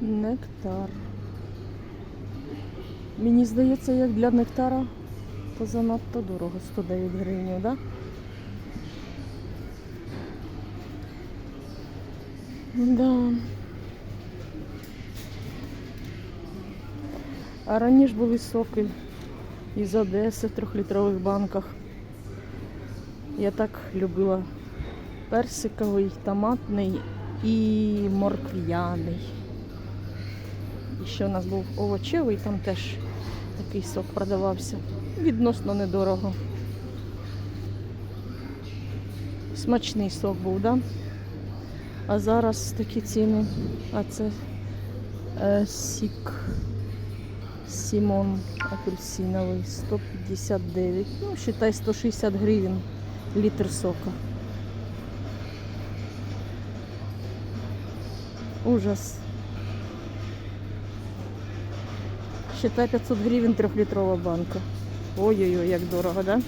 Нектар. Мені здається, як для нектара, то занадто дорого, 109 гривень, да? Да. А раніше були соки із Одеси в трьохлітрових банках. Я так любила персиковий, томатний і морквяний. Ще у нас був овочевий, там теж такий сок продавався. Відносно недорого. Смачний сок був, да? А зараз такі ціни. А це е, сік Сімон апельсиновий 159. Ну, считай 160 гривень літр сока. Ужас. Считай 500 гривень трьохлітрова банка. Ой-ой-ой, як дорого, да?